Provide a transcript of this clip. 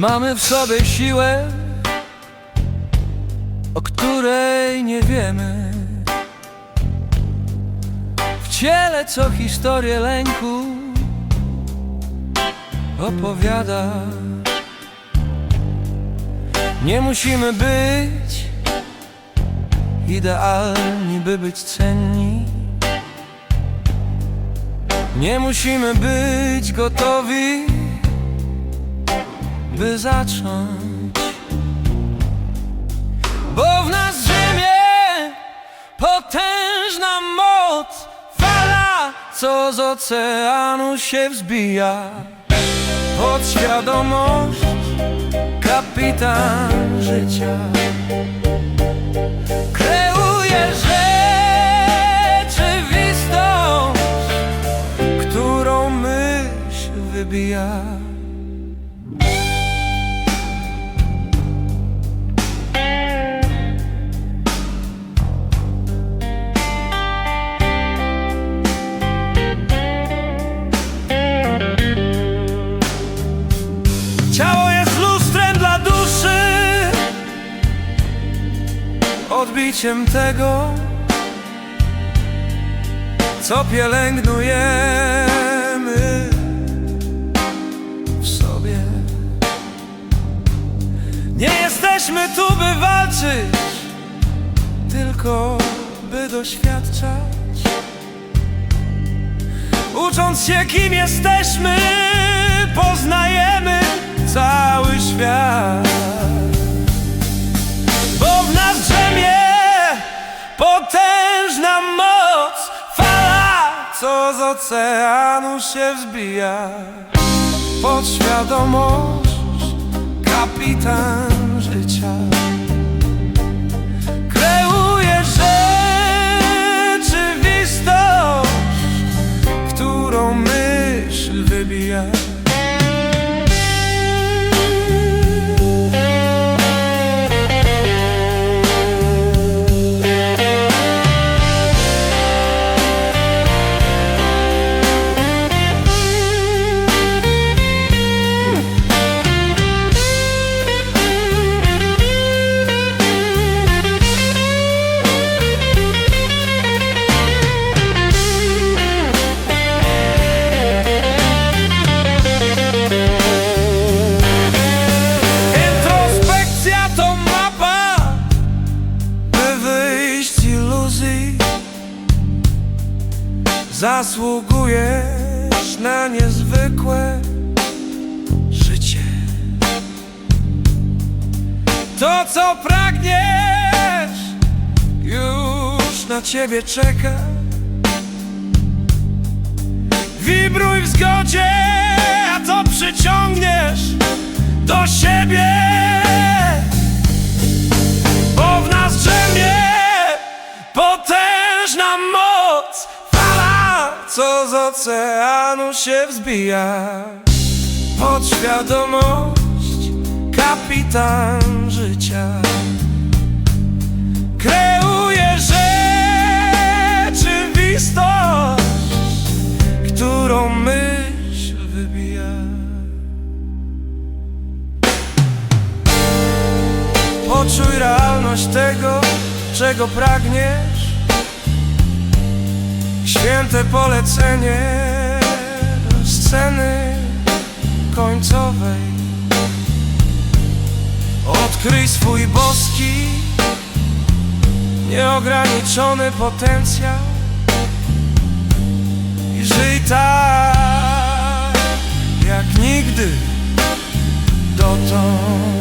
Mamy w sobie siłę, o której nie wiemy. W ciele co historię lęku opowiada. Nie musimy być idealni, by być cenni. Nie musimy być gotowi, by zacząć. Bo w nas drzemie potężna moc, fala, co z oceanu się wzbija. Podświadomość, kapitan życia. Kreuje rzeczywistość, którą myśl wybija. Odbiciem tego Co pielęgnujemy w sobie. Nie jesteśmy tu, by walczyć Tylko by doświadczać. Ucząc się kim jesteśmy Poznajemy cały świat oceanu się wzbija. Podświadomość, kapitan życia Zasługujesz na niezwykłe życie. To, co pragniesz, już na ciebie czeka. Wibruj w zgodzie, a to przyciągniesz do siebie co z oceanu się wzbija. Podświadomość, kapitan życia. Kreuje rzeczywistość Którą myśl wybija. Poczuj realność tego, czego pragniesz Święte polecenie sceny końcowej. Odkryj swój boski, nieograniczony potencjał I żyj tak, jak nigdy dotąd